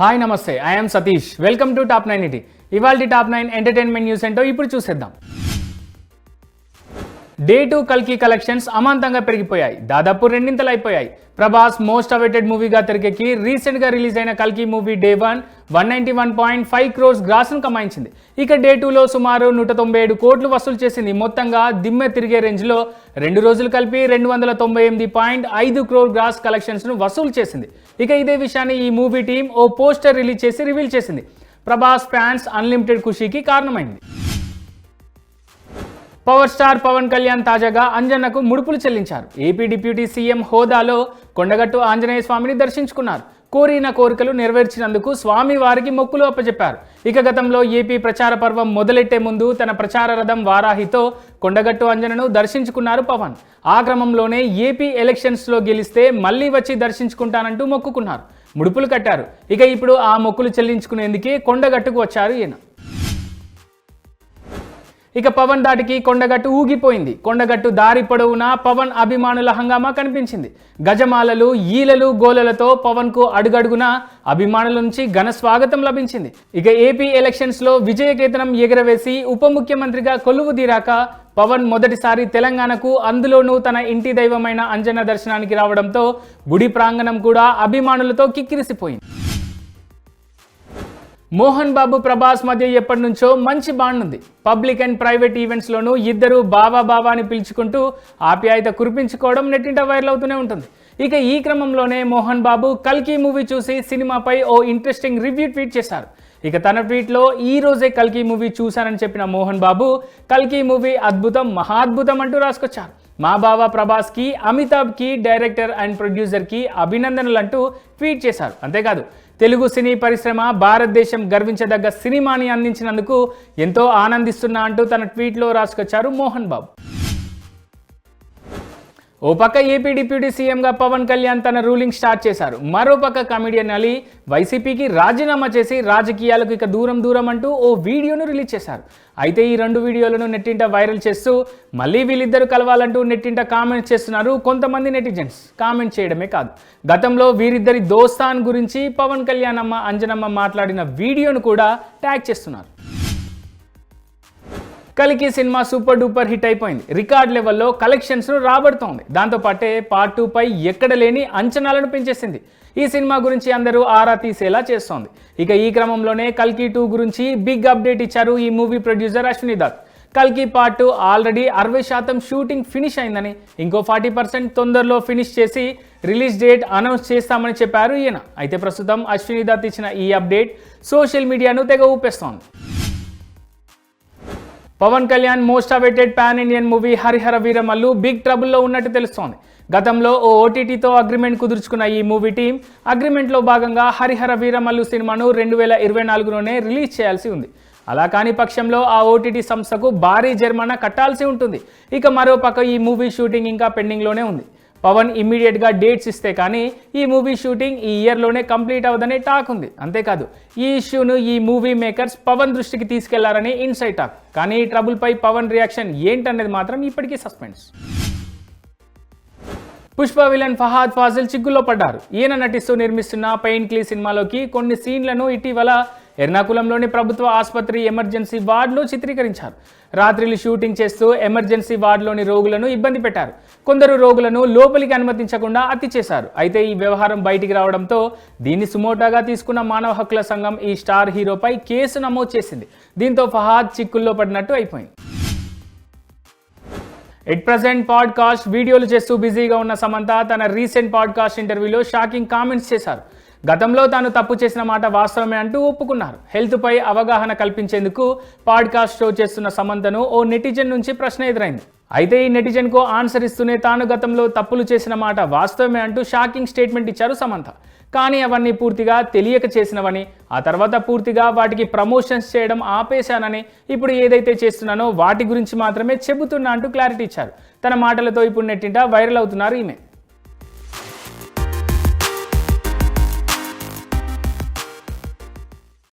Hi నమస్తే. I'm Satish. Welcome to top nine ET. ఇవాళ top nine entertainment news ఏంటో ఇప్పుడు చూసేద్దాం. డే టూ కల్కి కలెక్షన్స్ అమాంతంగా పెరిగిపోయాయి. దాదాపు రెండింతలు అయిపోయాయి ప్రభాస్ మోస్ట్ అవైటెడ్ మూవీగా తెరకెక్కి రీసెంట్గా రిలీజ్ అయిన కల్కి movie day one one ninety one point five crores గ్రాస్ను కమాయించింది. ఇక డే టూలో సుమారు నూట తొంభై ఏడు కోట్లు వసూలు చేసింది. మొత్తంగా దిమ్మె తిరిగే రేంజ్లో రెండు రోజులు కలిపి రెండు వందల తొంభై ఎనిమిది పాయింట్ ఐదు క్రోర్ గ్రాస్ కలెక్షన్స్ను వసూలు చేసింది. ఇక ఇదే విషయాన్ని ఈ మూవీ టీం ఓ పోస్టర్ రిలీజ్ చేసి రివీల్ చేసింది. ప్రభాస్ ఫ్యాన్స్ అన్లిమిటెడ్ ఖుషీకి కారణమైంది. పవర్ స్టార్ పవన్ కళ్యాణ్ తాజాగా అంజన్నకు ముడుపులు చెల్లించారు. ఏపీ డిప్యూటీ సీఎం హోదాలో కొండగట్టు ఆంజనేయ స్వామిని దర్శించుకున్నారు. కోరిన కోరికలు నెరవేర్చినందుకు స్వామి వారికి మొక్కులు అప్పచెప్పారు ఇక గతంలో ఏపీ ప్రచార పర్వం మొదలెట్టే ముందు తన ప్రచార రథం వారాహితో కొండగట్టు అంజనను దర్శించుకున్నారు పవన్. ఆ క్రమంలోనే ఏపీ ఎలక్షన్స్లో గెలిస్తే మళ్ళీ వచ్చి దర్శించుకుంటానంటూ మొక్కుకున్నారు. ముడుపులు కట్టారు. ఇక ఇప్పుడు ఆ మొక్కులు చెల్లించుకునేందుకే కొండగట్టుకు వచ్చారు ఈయన. ఇక పవన్ దాటికి కొండగట్టు ఊగిపోయింది. కొండగట్టు దారి పొడవునా పవన్ అభిమానుల హంగామా కనిపించింది. గజమాలలు ఈలలు గోలలతో పవన్కు అడుగడుగునా అభిమానుల నుంచి ఘన స్వాగతం లభించింది. ఇక ఏపీ ఎలక్షన్స్లో విజయకేతనం ఎగరవేసి ఉప ముఖ్యమంత్రిగా కొలువు తీరాక పవన్ మొదటిసారి తెలంగాణకు అందులోనూ తన ఇంటి దైవమైన అంజన దర్శనానికి రావడంతో గుడి ప్రాంగణం కూడా అభిమానులతో కిక్కిరిసిపోయింది. మోహన్ బాబు ప్రభాస్ మధ్య ఎప్పటి నుంచో మంచి బాండ్ ఉంది. పబ్లిక్ అండ్ ప్రైవేట్ ఈవెంట్స్లోనూ ఇద్దరు బావా బావా అని పిలుచుకుంటూ ఆప్యాయత కురిపించుకోవడం నెట్టింట వైరల్ అవుతూనే ఉంటుంది. ఇక ఈ క్రమంలోనే మోహన్ బాబు కల్కి మూవీ చూసి సినిమాపై ఓ ఇంట్రెస్టింగ్ రివ్యూ ట్వీట్ చేశారు. ఇక తన ట్వీట్లో ఈ రోజే కల్కి మూవీ చూశానని చెప్పిన మోహన్ బాబు కల్కి మూవీ అద్భుతం మహాద్భుతం అంటూ రాసుకొచ్చారు. మా బావ ప్రభాస్కి అమితాబ్కి డైరెక్టర్ అండ్ ప్రొడ్యూసర్కి అభినందనలు అంటూ ట్వీట్ చేశారు. అంతేకాదు తెలుగు సినీ పరిశ్రమ భారతదేశం గర్వించదగ్గ సినిమాని అందించినందుకు ఎంతో ఆనందిస్తున్నా అంటూ తన ట్వీట్లో రాసుకొచ్చారు మోహన్ బాబు. ఓ పక్క ఏపీ డిప్యూటీ సీఎంగా పవన్ కళ్యాణ్ తన రూలింగ్ స్టార్ట్ చేశారు. మరో పక్క కమెడియన్ అలీ వైసీపీకి రాజీనామా చేసి రాజకీయాలకు ఇక దూరం దూరం అంటూ ఓ వీడియోను రిలీజ్ చేశారు. అయితే ఈ రెండు వీడియోలను నెట్టింట వైరల్ చేస్తూ మళ్ళీ వీళ్ళిద్దరు కలవాలంటూ నెట్టింట కామెంట్స్ చేస్తున్నారు కొంతమంది నెటిజన్స్. కామెంట్ చేయడమే కాదు. గతంలో వీరిద్దరి దోస్తాన్ గురించి పవన్ కళ్యాణ్ అమ్మ అంజనమ్మ మాట్లాడిన వీడియోను కూడా ట్యాగ్ చేస్తున్నారు. కలికి సినిమా సూపర్ డూపర్ హిట్ అయిపోయింది. రికార్డ్ లెవెల్లో కలెక్షన్స్ను రాబడుతోంది. దాంతోపాటే పార్ట్ టూ పై ఎక్కడ లేని అంచనాలను పెంచేసింది. ఈ సినిమా గురించి అందరూ ఆరా తీసేలా చేస్తోంది. ఇక ఈ క్రమంలోనే కల్కి టూ గురించి బిగ్ అప్డేట్ ఇచ్చారు ఈ మూవీ ప్రొడ్యూసర్ అశ్విని దత్. కల్కి పార్ట్ టూ ఆల్రెడీ అరవై శాతం షూటింగ్ ఫినిష్ అయిందని ఇంకో ఫార్టీ పర్సెంట్ తొందరలో ఫినిష్ చేసి రిలీజ్ డేట్ అనౌన్స్ చేస్తామని చెప్పారు ఈయన. అయితే ప్రస్తుతం అశ్విని దత్ ఇచ్చిన ఈ అప్డేట్ సోషల్ మీడియాను తెగ ఊపేస్తోంది. Pawan Kalyan most awaited pan Indian movie Harihara Veeramallu big ట్రబుల్లో ఉన్నట్టు తెలుస్తోంది. గతంలో ఓ ఓటీటీతో అగ్రిమెంట్ కుదుర్చుకున్న ఈ మూవీ టీం అగ్రిమెంట్లో భాగంగా హరిహర వీరమల్లు సినిమాను రెండు వేల ఇరవై నాలుగులోనే రిలీజ్ చేయాల్సి ఉంది. అలా కాని పక్షంలో ఆ ఓటీటీ సంస్థకు భారీ జరిమానా కట్టాల్సి ఉంటుంది. ఇక మరో పక్క ఈ మూవీ షూటింగ్ ఇంకా పెండింగ్లోనే ఉంది. పవన్ ఇమ్మీడియట్గా డేట్స్ ఇస్తే కానీ ఈ మూవీ షూటింగ్ ఈ ఇయర్లోనే కంప్లీట్ అవ్వదనే టాక్ ఉంది. అంతేకాదు ఈ ఇష్యూను ఈ మూవీ మేకర్స్ పవన్ దృష్టికి తీసుకెళ్ళారని ఇన్సైట్ టాక్. కానీ ఈ ట్రబుల్పై పవన్ రియాక్షన్ ఏంటనేది మాత్రం ఇప్పటికీ సస్పెన్స్. పుష్ప విలన్ ఫహాద్ ఫాజిల్ చిక్కుల్లో పడ్డారు. ఈయన నటిస్తూ నిర్మిస్తున్న పెయిన్ క్లీ సినిమాలోకి కొన్ని సీన్లను ఇటీవల ఎర్నాకులంలోని ప్రభుత్వ ఆసుపత్రి ఎమర్జెన్సీ వార్డులో చిత్రీకరించారు. రాత్రిలు షూటింగ్ చేస్తూ ఎమర్జెన్సీ వార్డులోని రోగులను ఇబ్బంది పెట్టారు. కొందరు రోగులను లోపలికి అనుమతించకుండా అతి చేశారు. అయితే ఈ వ్యవహారం బయటికి రావడంతో దీన్ని సుమోటాగా తీసుకున్న మానవ హక్కుల సంఘం ఈ స్టార్ హీరోపై కేసు నమోదు చేసింది. దీంతో ఫహాద్ చిక్కుల్లో పడినట్టు అయిపోయింది. ఎట్ ప్రజెంట్ పాడ్కాస్ట్ వీడియోలు చేస్తూ బిజీగా ఉన్న సమంత తన రీసెంట్ పాడ్కాస్ట్ ఇంటర్వ్యూలో షాకింగ్ కామెంట్స్ చేశారు. గతంలో తాను తప్పు చేసిన మాట వాస్తవమే అంటూ ఒప్పుకున్నారు. హెల్త్పై అవగాహన కల్పించేందుకు పాడ్కాస్ట్ షో చేస్తున్న సమంతను ఓ నెటిజన్ నుంచి ప్రశ్న ఎదురైంది. అయితే ఈ నెటిజన్కు ఆన్సర్ ఇస్తూనే తాను గతంలో తప్పులు చేసిన మాట వాస్తవమే అంటూ షాకింగ్ స్టేట్మెంట్ ఇచ్చారు సమంత. కానీ అవన్నీ పూర్తిగా తెలియక చేసినవని ఆ తర్వాత పూర్తిగా వాటికి ప్రమోషన్స్ చేయడం ఆపేశానని ఇప్పుడు ఏదైతే చేస్తున్నానో వాటి గురించి మాత్రమే చెబుతున్నా అంటూ క్లారిటీ ఇచ్చారు. తన మాటలతో ఇప్పుడు నెట్టింట వైరల్ అవుతున్నారు ఈమె.